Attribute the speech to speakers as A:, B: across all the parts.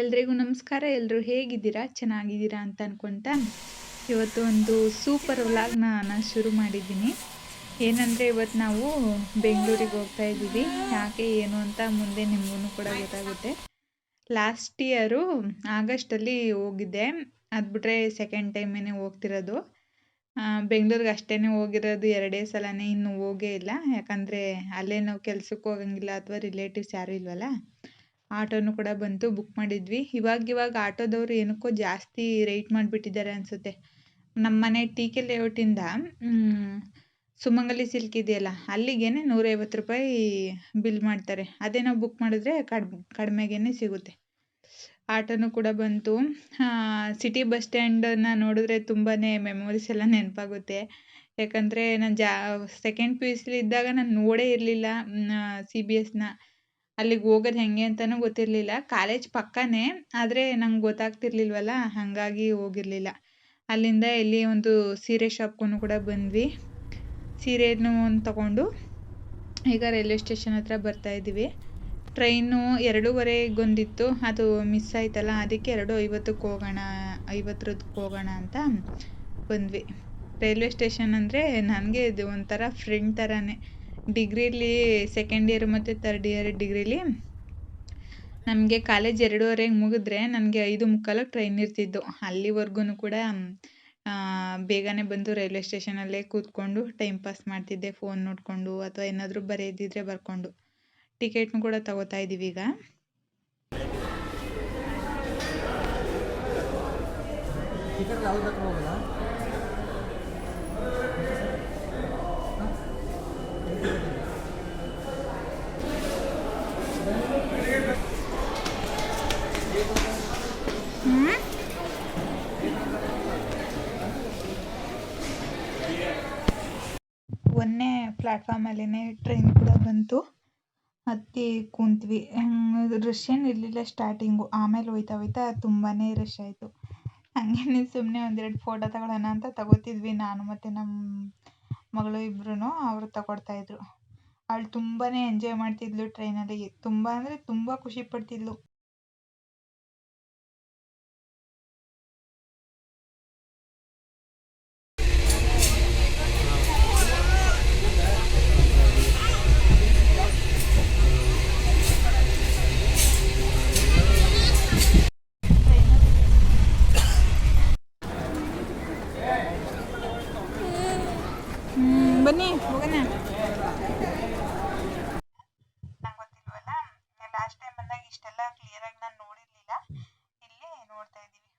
A: ಎಲ್ರಿಗೂ ನಮಸ್ಕಾರ. ಎಲ್ಲರೂ ಹೇಗಿದ್ದೀರಾ? ಚೆನ್ನಾಗಿದ್ದೀರಾ ಅಂತ ಅನ್ಕೊಂತ ಇವತ್ತು ಒಂದು ಸೂಪರ್ ವ್ಲಾಗ್ನ ನಾನು ಶುರು ಮಾಡಿದ್ದೀನಿ. ಏನಂದರೆ ಇವತ್ತು ನಾವು ಬೆಂಗಳೂರಿಗೆ ಹೋಗ್ತಾ ಇದ್ದೀವಿ. ಯಾಕೆ, ಏನು ಅಂತ ಮುಂದೆ ನಿಮಗೂ ಕೂಡ ಗೊತ್ತಾಗುತ್ತೆ. ಲಾಸ್ಟ್ ಇಯರು ಆಗಸ್ಟಲ್ಲಿ ಹೋಗಿದ್ದೆ. ಅದು ಬಿಟ್ಟರೆ ಸೆಕೆಂಡ್ ಟೈಮೇ ಹೋಗ್ತಿರೋದು. ಬೆಂಗಳೂರಿಗೆ ಅಷ್ಟೇ ಹೋಗಿರೋದು ಎರಡೇ ಸಲನೇ. ಇನ್ನೂ ಹೋಗೇ ಇಲ್ಲ. ಯಾಕಂದರೆ ಅಲ್ಲೇ ನಾವು ಕೆಲ್ಸಕ್ಕೆ ಹೋಗಂಗಿಲ್ಲ ಅಥವಾ ರಿಲೇಟಿವ್ಸ್ ಯಾರೂ ಇಲ್ವಲ್ಲ. ಆಟೋನು ಕೂಡ ಬಂತು ಬುಕ್ ಮಾಡಿದ್ವಿ. ಇವಾಗ ಇವಾಗ ಆಟೋದವರು ಏನಕ್ಕೋ ಜಾಸ್ತಿ ರೇಟ್ ಮಾಡಿಬಿಟ್ಟಿದ್ದಾರೆ ಅನಿಸುತ್ತೆ. ನಮ್ಮ ಮನೆ ಟಿ ಕೆ ಲೇಔಟಿಂದ ಸುಮಂಗಲಿ ಸಿಲ್ಕ್ ಇದೆಯಲ್ಲ, ಅಲ್ಲಿಗೇನೆ ನೂರೈವತ್ತು ರೂಪಾಯಿ ಬಿಲ್ ಮಾಡ್ತಾರೆ. ಅದೇ ನಾವು ಬುಕ್ ಮಾಡಿದ್ರೆ ಕಡ್ಮೆ ಕಡಿಮೆಗೇನೆ ಸಿಗುತ್ತೆ. ಆಟೋನು ಕೂಡ ಬಂತು. ಸಿಟಿ ಬಸ್ ಸ್ಟ್ಯಾಂಡನ್ನು ನೋಡಿದ್ರೆ ತುಂಬಾ ಮೆಮೊರೀಸ್ ಎಲ್ಲ ನೆನಪಾಗುತ್ತೆ. ಯಾಕಂದರೆ ನಾನು ಜಾ ಸೆಕೆಂಡ್ ಪಿ ಯು ಸಿಲಿ ಇದ್ದಾಗ ನಾನು ನೋಡೇ ಇರಲಿಲ್ಲ ಸಿ ಬಿ ಎಸ್ನ ಅಲ್ಲಿಗೆ ಹೋಗೋದು ಹೆಂಗೆ ಅಂತಲೂ ಗೊತ್ತಿರಲಿಲ್ಲ. ಕಾಲೇಜ್ ಪಕ್ಕನೇ, ಆದರೆ ನಂಗೆ ಗೊತ್ತಾಗ್ತಿರ್ಲಿಲ್ವಲ್ಲ, ಹಾಗಾಗಿ ಹೋಗಿರಲಿಲ್ಲ. ಅಲ್ಲಿಂದ ಇಲ್ಲಿ ಒಂದು ಸೀರೆ ಶಾಪ್ಗೂ ಕೂಡ ಬಂದ್ವಿ. ಸೀರೆನೂ ಒಂದು ತಗೊಂಡು ಈಗ ರೈಲ್ವೆ ಸ್ಟೇಷನ್ ಹತ್ರ ಬರ್ತಾ ಇದ್ದೀವಿ. ಟ್ರೈನು ಎರಡೂವರೆಗೊಂದಿತ್ತು, ಅದು ಮಿಸ್ ಆಯ್ತಲ್ಲ, ಅದಕ್ಕೆ ಎರಡು ಐವತ್ತಕ್ಕೆ ಹೋಗೋಣ ಐವತ್ತರದಕ್ಕೆ ಹೋಗೋಣ ಅಂತ ಬಂದ್ವಿ. ರೈಲ್ವೆ ಸ್ಟೇಷನ್ ಅಂದರೆ ನನಗೆ ಇದು ಒಂಥರ ಫ್ರೆಂಡ್ ಥರನೇ ಡಿಗ್ರಿಲಿ ಸೆಕೆಂಡ್ ಇಯರ್ ಮತ್ತು ತರ್ಡ್ ಇಯರ್ ಡಿಗ್ರಿಲಿ ನಮಗೆ ಕಾಲೇಜ್ ಎರಡೂವರೆಗೆ ಮುಗಿದ್ರೆ ನನಗೆ ಐದು ಮುಕ್ಕಾಲಕ್ಕೆ ಟ್ರೈನ್ ಇರ್ತಿದ್ದು ಅಲ್ಲಿವರೆಗೂ ಕೂಡ ಬೇಗನೆ ಬಂದು ರೈಲ್ವೆ ಸ್ಟೇಷನಲ್ಲೇ ಕೂತ್ಕೊಂಡು ಟೈಮ್ ಪಾಸ್ ಮಾಡ್ತಿದ್ದೆ ಫೋನ್ ನೋಡಿಕೊಂಡು ಅಥವಾ ಏನಾದರೂ ಬರೆಯೋದಿದ್ರೆ ಬರ್ಕೊಂಡು. ಟಿಕೆಟ್ನು ಕೂಡ ತಗೋತಾ ಇದ್ದೀವಿ ಈಗ. ಒಂದನೇ ಪ್ಲಾಟ್ಫಾರ್ಮಲ್ಲೇ ಟ್ರೈನ್ ಕೂಡ ಬಂತು. ಹತ್ತಿ ಕುಂತ್ವಿ. ರಶ್ ಏನು ಇರಲಿಲ್ಲ ಸ್ಟಾರ್ಟಿಂಗು ಆಮೇಲೆ ಹೋಯ್ತಾ ಹೋಯ್ತಾ ತುಂಬಾ ರಶ್ ಆಯಿತು. ಹಂಗೆ ಸುಮ್ಮನೆ ಒಂದೆರಡು ಫೋಟೋ ತಗೊಳ್ಳೋಣ ಅಂತ ತಗೋತಿದ್ವಿ. ನಾನು ಮತ್ತು ನಮ್ಮ ಮಗಳು ಇಬ್ಬರೂ ಅವರು ತಗೊಳ್ತಾಯಿದ್ರು ಅವ್ಳು ತುಂಬಾ ಎಂಜಾಯ್ ಮಾಡ್ತಿದ್ಲು ಟ್ರೈನಲ್ಲಿ ತುಂಬ ಅಂದರೆ ತುಂಬ ಖುಷಿ ಪಡ್ತಿದ್ಲು.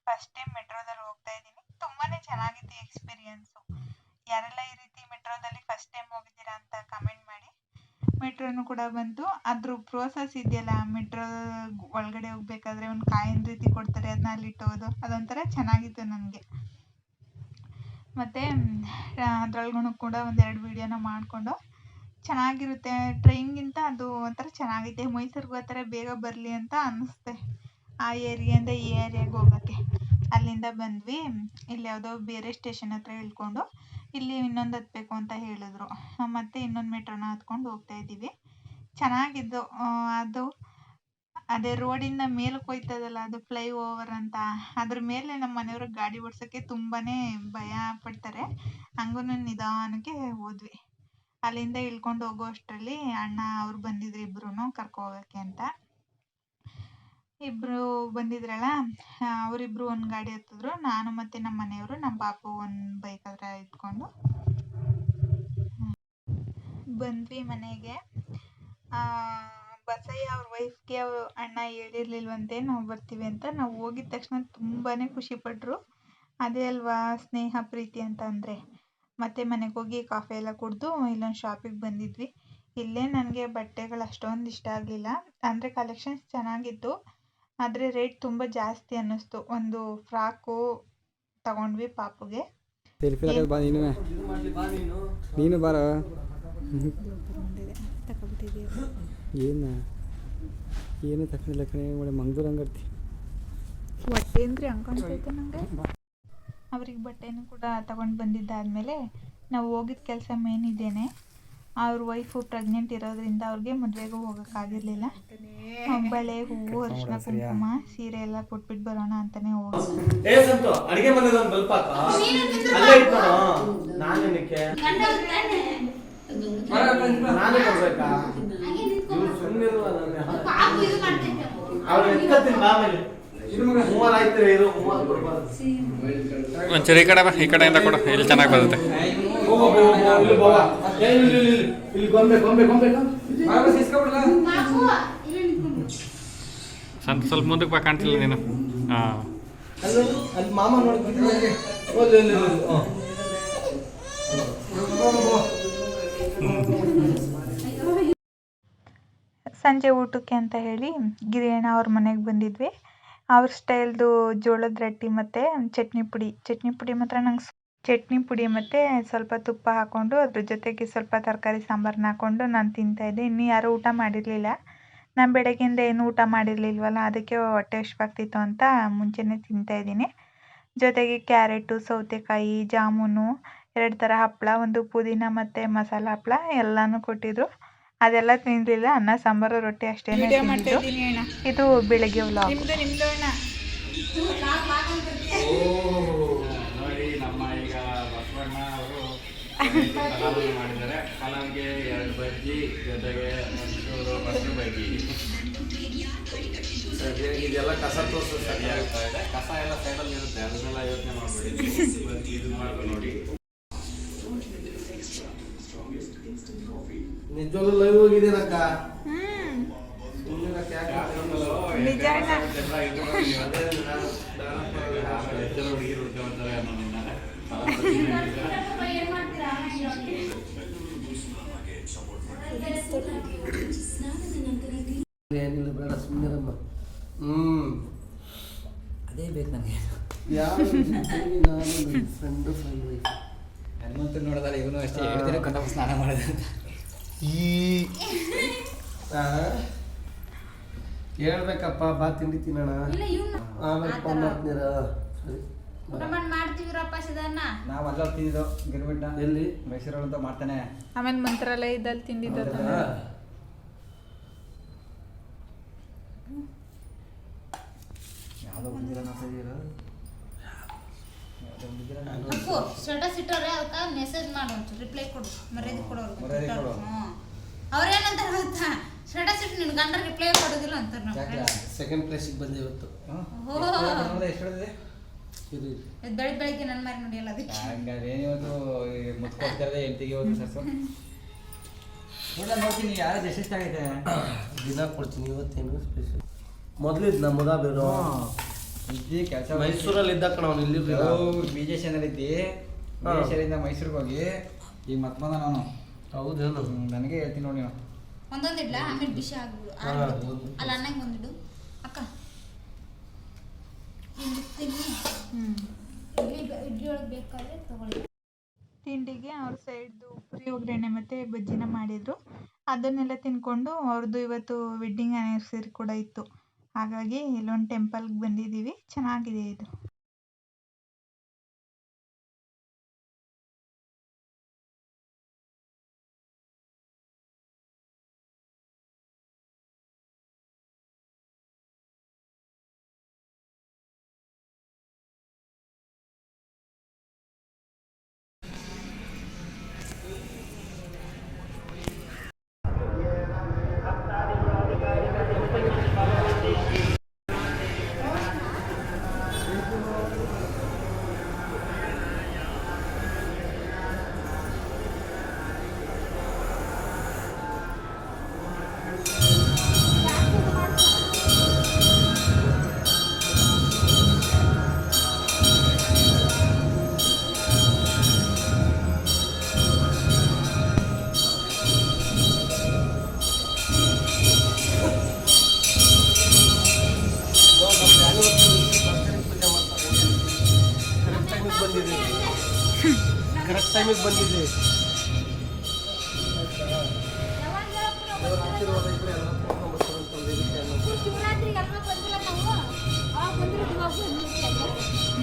A: ಫಸ್ಟ್ ಟೈಮ್ ಮೆಟ್ರೋದಲ್ಲಿ ಹೋಗ್ತಾ ಇದ್ದೀನಿ. ತುಂಬಾನೇ ಚೆನ್ನಾಗಿತ್ತು ಎಕ್ಸ್ಪೀರಿಯನ್ಸು ಯಾರೆಲ್ಲ ಈ ರೀತಿ ಮೆಟ್ರೋದಲ್ಲಿ ಫಸ್ಟ್ ಟೈಮ್ ಹೋಗಿದ್ದೀರಾ ಅಂತ ಕಮೆಂಟ್ ಮಾಡಿ. ಮೆಟ್ರೋನು ಕೂಡ ಬಂತು. ಅದ್ರ ಪ್ರೋಸೆಸ್ ಇದೆಯಲ್ಲ ಮೆಟ್ರೋ ಒಳಗಡೆ ಹೋಗ್ಬೇಕಾದ್ರೆ ಒಂದು ಕಾಯಿನ ರೀತಿ ಕೊಡ್ತಾರೆ ಅದನ್ನ ಅಲ್ಲಿ ಇಟ್ಟೋದು, ಅದೊಂಥರ ಚೆನ್ನಾಗಿತ್ತು ನನಗೆ. ಮತ್ತು ಅದ್ರೊಳಗೂ ಕೂಡ ಒಂದೆರಡು ವೀಡಿಯೋನ ಮಾಡಿಕೊಂಡು ಚೆನ್ನಾಗಿರುತ್ತೆ. ಟ್ರೈನ್ಗಿಂತ ಅದು ಒಂಥರ ಚೆನ್ನಾಗಿದೆ ಮೈಸೂರಿಗೆ ಥರ ಬೇಗ ಬರಲಿ ಅಂತ ಅನ್ನಿಸ್ತೆ ಆ ಏರಿಯಾಯಿಂದ ಈ ಏರಿಯಾಗೆ ಹೋಗೋಕ್ಕೆ. ಅಲ್ಲಿಂದ ಬಂದ್ವಿ. ಇಲ್ಲಿ ಯಾವುದೋ ಬೇರೆ ಸ್ಟೇಷನ್ ಹತ್ರ ಇಳ್ಕೊಂಡು ಇಲ್ಲಿ ಇನ್ನೊಂದು ಹತ್ತಬೇಕು ಅಂತ ಹೇಳಿದ್ರು. ಮತ್ತೆ ಇನ್ನೊಂದು ಮೆಟ್ರೋನ ಹತ್ಕೊಂಡು ಹೋಗ್ತಾ ಇದ್ದೀವಿ. ಚೆನ್ನಾಗಿದ್ದು. ಅದು ಅದೇ ರೋಡಿಂದ ಮೇಲಕ್ಕೆ ಹೋಯ್ತದಲ್ಲ, ಅದು ಫ್ಲೈ ಓವರ್ ಅಂತ. ಅದ್ರ ಮೇಲೆ ನಮ್ಮ ಮನೆಯವ್ರಿಗೆ ಗಾಡಿ ಓಡ್ಸೋಕ್ಕೆ ತುಂಬಾ ಭಯ ಪಡ್ತಾರೆ. ಹಂಗೂ ನಿಧಾನಕ್ಕೆ ಹೋದ್ವಿ. ಅಲ್ಲಿಂದ ಇಳ್ಕೊಂಡು ಹೋಗೋ ಅಷ್ಟರಲ್ಲಿ ಅಣ್ಣ ಅವ್ರು ಬಂದಿದ್ರು ಇಬ್ರು ಕರ್ಕೊ ಹೋಗೋಕ್ಕೆ ಅಂತ. ಇಬ್ಬರು ಬಂದಿದ್ರಲ್ಲ ಅವರಿಬ್ರು ಒಂದು ಗಾಡಿ ಹತ್ತಿದ್ರು. ನಾನು ಮತ್ತು ನಮ್ಮ ಮನೆಯವರು ನಮ್ಮ ಪಾಪು ಒಂದು ಬೈಕ್ ಹತ್ರ ಇಟ್ಕೊಂಡು ಬಂದ್ವಿ ಮನೆಗೆ. ಬಸಯ್ಯ ಅವ್ರ ವೈಫ್ಗೆ ಅವ್ರ ಅಣ್ಣ ಹೇಳಿರ್ಲಿಲ್ವಂತೆ, ನಾವು ಬರ್ತೀವಿ ಅಂತ. ನಾವು ಹೋಗಿದ ತಕ್ಷಣ ತುಂಬಾ ಖುಷಿಪಟ್ಟರು ಅದೇ ಅಲ್ವಾ, ಸ್ನೇಹ, ಪ್ರೀತಿ ಅಂತ ಅಂದರೆ. ಮತ್ತೆ ಮನೆಗೆ ಹೋಗಿ ಕಾಫಿ ಎಲ್ಲ ಕುಡಿದು ಇಲ್ಲೊಂದು ಶಾಪಿಗೆ ಬಂದಿದ್ವಿ. ಇಲ್ಲೇ ನನಗೆ ಬಟ್ಟೆಗಳು ಅಷ್ಟೊಂದು ಇಷ್ಟ ಆಗಲಿಲ್ಲ. ಅಂದರೆ ಕಲೆಕ್ಷನ್ಸ್ ಚೆನ್ನಾಗಿತ್ತು. ಆದರೆ ರೇಟ್ ತುಂಬ ಜಾಸ್ತಿ ಅನ್ನಿಸ್ತು. ಒಂದು ಫ್ರಾಕು ತಗೊಂಡ್ವಿ ಪಾಪುಗೆ.
B: ನೀನು. ಬಾರ.
A: ತಗೊಬಿಟ್ಟಿದ್ದೀವಿ
B: ಏನು? ಏನು ತಕೊಂಡಿಲ್ಲ ಕಣೆ ಒಳ್ಳೆ ಮಂಗ್ಳೂರು ಹಂಗರ್ತಿ
A: ಹೊಟ್ಟೆ ಅಂದ್ರೆ ಅನ್ಕೊಂಡೈತೆ ನನಗೆ ಅವ್ರಿಗೆ ಬಟ್ಟೆನೂ ಕೂಡ ತಗೊಂಡು ಬಂದಿದ್ದಾದಮೇಲೆ ನಾವು ಹೋಗಿದ್ದ ಕೆಲಸ ಮೇನ್ ಇದೇನೆ. ಅವ್ರ ವೈಫು ಪ್ರೆಗ್ನೆಂಟ್ ಇರೋದ್ರಿಂದ ಅವ್ರಿಗೆ ಮದುವೆಗೂ ಹೋಗೋಕ್ಕಾಗಿರ್ಲಿಲ್ಲ. ಬಳೆ ಹೂವು ಅರಿಶಿನ ಕುಂಕುಮ ಸೀರೆ ಎಲ್ಲ ಕೊಟ್ಬಿಟ್ಟು ಬರೋಣ ಅಂತಾನೆ ಹೋಗಿ
C: ಒಂಚೂರು ಈ ಕಡೆ ಬಾ ಈ ಕಡೆಯಿಂದ ಕೊಡು ಇಲ್ಲಿ ಚೆನ್ನಾಗಿ ಬರುತ್ತೆ.
D: ಇಲ್ಲಿ
C: ಸ್ವಲ್ಪ ಮುಂದಕ್ಕೆ ಬಾ, ಕಾಣ್ತಿಲ್ಲ ನೀನು.
A: ಸಂಜೆ ಊಟಕ್ಕೆ ಅಂತ ಹೇಳಿ ಗಿರಿಯಣ್ಣ ಅವ್ರ ಮನೆಗೆ ಬಂದಿದ್ವಿ. ಅವ್ರ ಸ್ಟೈಲ್ದು ಜೋಳದ ರೊಟ್ಟಿ ಮತ್ತು ಚಟ್ನಿ ಪುಡಿ. ಚಟ್ನಿ ಪುಡಿ ಮಾತ್ರ ನಂಗೆ ಚಟ್ನಿ ಪುಡಿ ಮತ್ತು ಸ್ವಲ್ಪ ತುಪ್ಪ ಹಾಕ್ಕೊಂಡು ಅದ್ರ ಜೊತೆಗೆ ಸ್ವಲ್ಪ ತರಕಾರಿ ಸಾಂಬಾರನ್ನ ಹಾಕ್ಕೊಂಡು ನಾನು ತಿಂತಾಯಿದ್ದೆ ಇನ್ನು ಯಾರೂ ಊಟ ಮಾಡಿರಲಿಲ್ಲ. ನಾನು ಬೆಳಗ್ಗೆಯಿಂದ ಏನೂ ಊಟ ಮಾಡಿರಲಿಲ್ವಲ್ಲ ಅದಕ್ಕೆ ಹೊಟ್ಟೆ ಹಶ್ವಾಗ್ತಿತ್ತು ಅಂತ ಮುಂಚೆನೇ ತಿಂತಾಯಿದ್ದೀನಿ ಜೊತೆಗೆ ಕ್ಯಾರೆಟು ಸೌತೆಕಾಯಿ ಜಾಮೂನು ಎರಡು ಥರ ಹಪ್ಪಳ ಒಂದು ಪುದೀನ ಮತ್ತು ಮಸಾಲ ಹಪ್ಪಳ ಎಲ್ಲನೂ ಕೊಟ್ಟಿದ್ರು. ಅದೆಲ್ಲ ತಿನ್ನಲಿಲ್ಲ ಅನ್ನ ಸಾಂಬಾರು ರೊಟ್ಟಿ ಅಷ್ಟೇ ಇದು ಬೆಳಗ್ಗೆ ವ್ಲಾಗ್
C: ಅವರು ಮಾಡಿದ್ದಾರೆ ಪಲಾವ್ಗೆ ಎರಡು ಬಜ್ಜಿ ಜೊತೆಗೆ ಒಂಚೂರು ಮೊಸರು ಬಜ್ಜಿ
D: ಇದೆಲ್ಲ ಕಸ ತೋರ್ಸು
C: ಸರಿ ಆಗ್ತಾ ಇದೆ ಕಸ ಎಲ್ಲ ಸೈಡಲ್ಲಿ ಇರುತ್ತೆ ಅದನ್ನೆಲ್ಲ ಯೋಚನೆ ಮಾಡಬೇಡಿ ಇದು ಮಾಡ್ಕೊಂಡು ನೋಡಿ
D: ನಿಜವಾಗ್ಲೂ ಲೈವ್ ಹೋಗಿದ್ದೀನಕ್ಕ
C: ಹುಡುಗಿರು ಹುಡ್ಕೊಂಡ್ಬರ್ತಾರೆ ಅನ್ನೋ ನಿನ್ನ.
D: ಏನಿಲ್ಲ ಬೇಡ ಸುಮ್ಮನಿರಮ್ಮ ಹ್ಮ್.
B: ಅದೇ ಬೇಕು ನನಗೆ.
D: ಯಾರು ನಾನು ಫ್ರೆಂಡು ಫ್ರೆಂಡ್ ವೈಫ್
B: ಹನುಮಂತ ನೋಡೋದಲ್ಲ ಇವನು ಅಷ್ಟೇ ಹೇಳ್ತೀನಿ ಕಣ್ಣ ಸ್ನಾನ ಮಾಡೋದು ಅಂತ.
D: ಈ ಆ? ಹೇಳ್ಬೇಕಪ್ಪ ಬಾ ತಿಂಡಿ ತಿನ್ನೋಣ.
E: ಇಲ್ಲ ಇವ್ನು
D: ಆಮೇಲೆ ಫೋನ್ ಮಾಡ್ತೀರ? ಸರಿ.
E: ಮಾಡ್ತೀವಿರಪ್ಪ ಸಿದನ್ನ
B: ನಾವು ಅಲ್ಲ ತಿಂದಿದ್ದು ಗಿರ್ಬಿಟ್ಟ
D: ಎಲ್ಲಿ?
B: ಮೈಸೂರಲ್ಲಿ ಅಂತ ಮಾಡ್ತಾನೆ.
A: ಆಮೇಲೆ ಮಂತ್ರಾಲಯದಲ್ಲಿ ತಿಂದಿದ್ದ
D: ಹಾ.
B: ಯಾವುದೋ ಬಂದಿಲ್ಲ ನಾವು ಸರಿಯಿಲ್ಲ ಯಾವುದೋ ಬಂದಿಲ್ಲ ನಾನು
E: ಅಪ್ಪು ಸ್ಟೇಟಸ್ ಇಟ್ಟವ್ರೆ ಅದಕ್ಕೆ ಮೆಸೇಜ್ ಮಾಡು ರಿಪ್ಲೈ ಕೊಡು. ಮರ್ಯಾದೆ ಕೊಡೋರು
B: ಮರ್ಯಾದೆ ಕೊಡು.
E: ಅವ್ರೇನಂತಾರ ಗೊತ್ತಾ? ಸ್ಟೇಟಸ್ ಇಟ್ಟು ನಿನ್ ಗಂಡ ರಿಪ್ಲೈ ಕೊಡೋದಿಲ್ಲ ಅಂತಾರೆ ನಮ್ಮ friends.
D: ಸೆಕೆಂಡ್ ಪ್ಲೇಸಿಗೆ ಬಂದೆ ಇವತ್ತು.
B: ಹ್ಮ್?
E: ಓ.
B: ಎಷ್ಟು ಎಷ್ಟು ಹೇಳಿದೆ
D: ಇದು ಇದು.
E: ಇದ್ ಬೆಳಿಗ್ಗೆ ಬೆಳಿಗ್ಗೆ ನನ್ನ ಮಾರಿ ನೋಡಿಯಲ್ಲ ಅದಕ್ಕೆ.
B: ಹಂಗಾದ್ರೆ ಏನಿವತ್ತು ಮುತ್ಕೊಡ್ತಾರೆ ಎಂಟಿಗೆ ಹೋಗಿ ಸರ್ಸು ನೋಡ ನೋಡ್ತೀನಿ ಯಾರು ಎಷ್ಟೆಷ್ಟಾಗೈತೆ
D: ದಿನ ಕೊಡ್ತೀನಿ ಇವತ್ತೇನು ಸ್ಪೆಷಲ್ ಮೊದಲಿದ್ ನಮ್ಮದ ಬೇರು
B: ಇದ್ದಿ ಕೆಲಸ
D: ಮೈಸೂರಲ್ಲಿ ಇದ್ದ ಕಣ ಅವ್ನು ಇಲ್ಲಿ
B: ಬಿ ಜೆ ಇದ್ದಿ. ವಿದೇಶದಿಂದ ಮೈಸೂರಿಗೆ ಹೋಗಿ ಈಗ ಮತ್ತೆ ಬಂದ ನಾನು ಹೌದು ನನಗೆ ಹೇಳ್ತೀನಿ ನೋಡಿ ನಾನು.
E: ಒಂದೊಂದು ಇಡ್ಲ? ಆಮೇಲೆ ಬಿಸಿ ಆಗ್ಬಿಡು. ಅಲ್ಲ ಅನ್ನಂಗೆ ಒಂದಿಡು ಅಕ್ಕ. ಇಲ್ಲಿ ತಿನ್ನಿ ಇಡ್ಲಿ ಇಡ್ಲಿ ಒಳಗೆ ಬೇಕಾದ್ರೆ ತಗೊಳ್ಳಿ.
A: ತಿಂಡಿಗೆ ಅವ್ರ ಸೈಡ್ದು ಪುರಿ ಒಗ್ಗರಣೆ ಮತ್ತೆ ಬಜ್ಜಿನ ಮಾಡಿದ್ರು. ಅದನ್ನೆಲ್ಲ ತಿನ್ಕೊಂಡು ಅವ್ರದ್ದು ಇವತ್ತು ವೆಡ್ಡಿಂಗ್ ಆ್ಯನಿವರ್ಸರಿ ಕೂಡ ಇತ್ತು. ಹಾಗಾಗಿ ಇಲ್ಲೊಂದು ಟೆಂಪಲ್ಗೆ ಬಂದಿದ್ದೀವಿ. ಚೆನ್ನಾಗಿದೆ ಇದು.
E: ಬಂದಿರೋದು ಇವಾಗ ಬಂದಿಲ್ಲ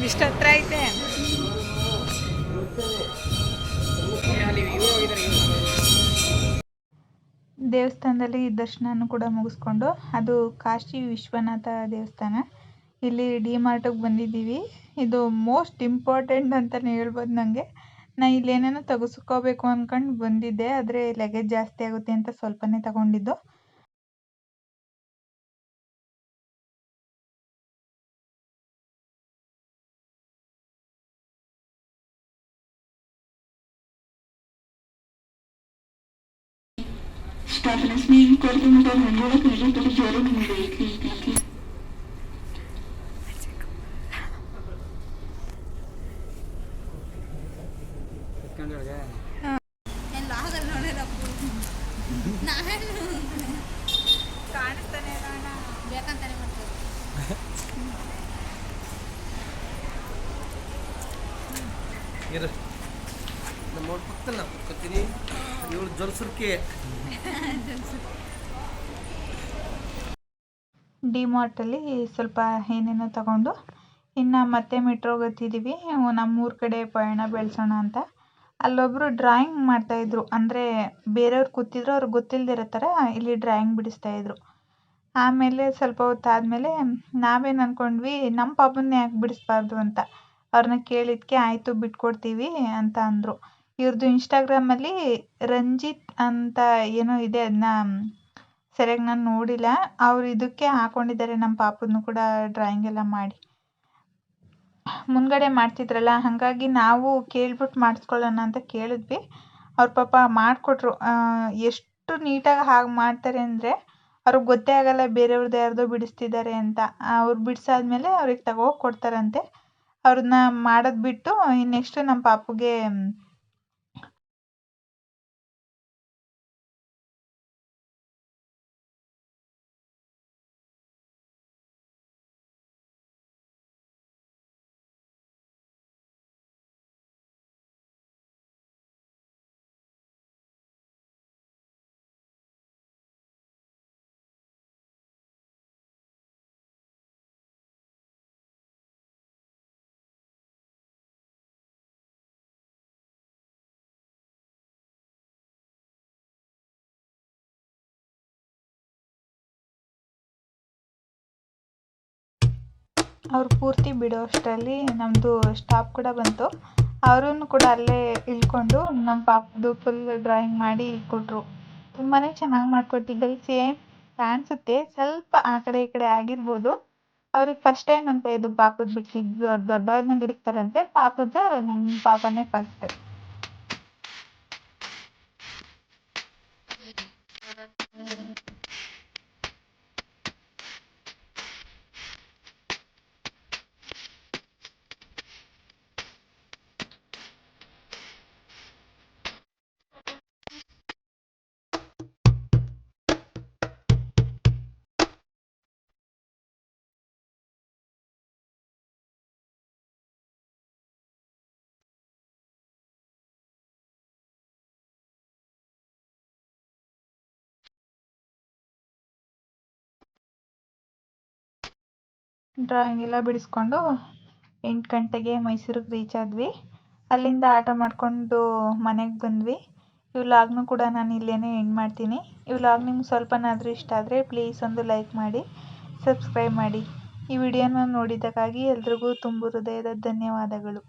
A: ಇಷ್ಟ ಹತ್ರ ಐತೆ. ದೇವಸ್ಥಾನದಲ್ಲಿ ದರ್ಶನನೂ ಕೂಡ ಮುಗಿಸ್ಕೊಂಡು ಅದು ಕಾಶಿ ವಿಶ್ವನಾಥ ದೇವಸ್ಥಾನ. ಇಲ್ಲಿ ಡಿ ಮಾರ್ಟಿಗೆ ಬಂದಿದ್ದೀವಿ ಇದು ಮೋಸ್ಟ್ ಇಂಪಾರ್ಟೆಂಟ್ ಅಂತಲೇ ಹೇಳ್ಬೋದು ನನಗೆ ನಾ ಇಲ್ಲೇನೇನೋ ತೆಗೆಸ್ಕೋಬೇಕು ಅಂದ್ಕೊಂಡು ಬಂದಿದ್ದೆ, ಆದರೆ ಲಗೇಜ್ ಜಾಸ್ತಿ ಆಗುತ್ತೆ ಅಂತ ಸ್ವಲ್ಪನೇ ತಗೊಂಡಿದ್ದು
F: ಸ್ಟಾಫ್ listening. Call ಕೊಡ್ತೀನಿ motor 100 credit to zero immediately. Thank
D: ಅವ್ರ ಪಕ್ಕದಲ್ಲಿ ನಾವು ಇವಳು ಜೊಲ್ಸುರ್ಕೆ
A: ಡಿ ಮಾರ್ಟಲ್ಲಿ ಸ್ವಲ್ಪ ಏನೇನೋ ತಗೊಂಡು, ಇನ್ನು ಮತ್ತೆ ಮೆಟ್ರೋಗತ್ತಿದ್ದೀವಿ ನಮ್ಮ ನಮ್ಮೂರ ಕಡೆ ಪಯಣ ಬೆಳೆಸೋಣ ಅಂತ. ಅಲ್ಲೊಬ್ಬರು ಡ್ರಾಯಿಂಗ್ ಮಾಡ್ತಾಯಿದ್ರು ಅಂದರೆ ಬೇರೆಯವ್ರು ಕೂತಿದ್ರು ಅವ್ರಿಗೆ ಗೊತ್ತಿಲ್ಲದಿರೋ ಥರ ಇಲ್ಲಿ ಡ್ರಾಯಿಂಗ್ ಬಿಡಿಸ್ತಾಯಿದ್ರು ಆಮೇಲೆ ಸ್ವಲ್ಪ ಹೊತ್ತಾದಮೇಲೆ ನಾವೇನು ಅಂದ್ಕೊಂಡ್ವಿ ನಮ್ಮ ಪಾಪನ್ನ ಯಾಕೆ ಬಿಡಿಸ್ಬಾರ್ದು ಅಂತ. ಅವ್ರನ್ನ ಕೇಳಿದ್ಕೆ, ಆಯಿತು, ಬಿಟ್ಕೊಡ್ತೀವಿ ಅಂತ ಅಂದರು. ಇವ್ರದ್ದು ಇನ್ಸ್ಟಾಗ್ರಾಮಲ್ಲಿ ರಂಜಿತ್ ಅಂತ ಏನೋ ಇದೆ ಅದನ್ನ ಸರಿಯಾಗಿ ನಾನು ನೋಡಿಲ್ಲ. ಅವ್ರು ಇದಕ್ಕೆ ಹಾಕೊಂಡಿದ್ದಾರೆ ನಮ್ಮ ಪಾಪುದನ್ನೂ ಕೂಡ ಡ್ರಾಯಿಂಗ್ ಎಲ್ಲ ಮಾಡಿ. ಮುಂದ್ಗಡೆ ಮಾಡ್ತಿದ್ರಲ್ಲ, ಹಾಗಾಗಿ ನಾವು ಕೇಳ್ಬಿಟ್ಟು ಮಾಡಿಸ್ಕೊಳ್ಳೋಣ ಅಂತ ಕೇಳಿದ್ವಿ. ಅವ್ರ ಪಾಪ ಮಾಡಿಕೊಟ್ರು. ಎಷ್ಟು ನೀಟಾಗಿ ಹಾಗೆ ಮಾಡ್ತಾರೆ ಅಂದರೆ ಅವ್ರಿಗೆ ಗೊತ್ತೇ ಆಗಲ್ಲ ಬೇರೆಯವ್ರದ್ದು ಯಾರ್ದೋ ಬಿಡಿಸ್ತಿದ್ದಾರೆ ಅಂತ. ಅವ್ರು ಬಿಡಿಸಾದ್ಮೇಲೆ ಅವ್ರಿಗೆ ತಗೋ ಕೊಡ್ತಾರಂತೆ. ಅವ್ರನ್ನ ಮಾಡೋದು ಬಿಟ್ಟು ನೆಕ್ಸ್ಟ್ ನಮ್ಮ ಪಾಪುಗೆ ಅವ್ರು ಪೂರ್ತಿ ಬಿಡೋ ಅಷ್ಟರಲ್ಲಿ ನಮ್ಮದು ಸ್ಟಾಪ್ ಕೂಡ ಬಂತು. ಅವರನ್ನು ಕೂಡ ಅಲ್ಲೇ ಇಳ್ಕೊಂಡು ನಮ್ಮ ಪಾಪದು ಫುಲ್ ಡ್ರಾಯಿಂಗ್ ಮಾಡಿ ಕೊಟ್ಟರು ತುಂಬಾ ಚೆನ್ನಾಗಿ ಮಾಡಿಕೊಟ್ಟಿದ್ದೆ ಸೇಮ್ ಕಾಣಿಸುತ್ತೆ. ಸ್ವಲ್ಪ ಆ ಕಡೆ ಈ ಕಡೆ ಆಗಿರ್ಬೋದು. ಅವ್ರಿಗೆ ಫಸ್ಟ್ ಟೈಮ್ ಅಂತ ಇದು ಪಾಪದ ಬಿಟ್ಟಿದ್ದು ದೊಡ್ಡವ್ರನ್ನ ಬಿಡಿಸ್ತಾರಂತೆ ಪಾಪದ ನಮ್ಮ ಪಾಪನೇ ಫಸ್ಟ್ ಡ್ರಾಯಿಂಗ್ ಎಲ್ಲ ಬಿಡಿಸ್ಕೊಂಡು ಎಂಟು ಗಂಟೆಗೆ ಮೈಸೂರಿಗೆ ರೀಚ್ ಆದ್ವಿ. ಅಲ್ಲಿಂದ ಆಟೋ ಮಾಡಿಕೊಂಡು ಮನೆಗೆ ಬಂದ್ವಿ. ಈ ವ್ಲಾಗ್ನು ಕೂಡ ನಾನು ಇಲ್ಲೇ ಎಂಡ್ ಮಾಡ್ತೀನಿ. ಈ ವ್ಲಾಗ್ ನಿಮ್ಗೆ ಸ್ವಲ್ಪನಾದರೂ ಇಷ್ಟ ಆದರೆ ಪ್ಲೀಸ್ ಒಂದು ಲೈಕ್ ಮಾಡಿ ಸಬ್ಸ್ಕ್ರೈಬ್ ಮಾಡಿ. ಈ ವಿಡಿಯೋನ ನೋಡಿದ್ದಕ್ಕಾಗಿ ಎಲ್ರಿಗೂ ತುಂಬು ಹೃದಯದ ಧನ್ಯವಾದಗಳು.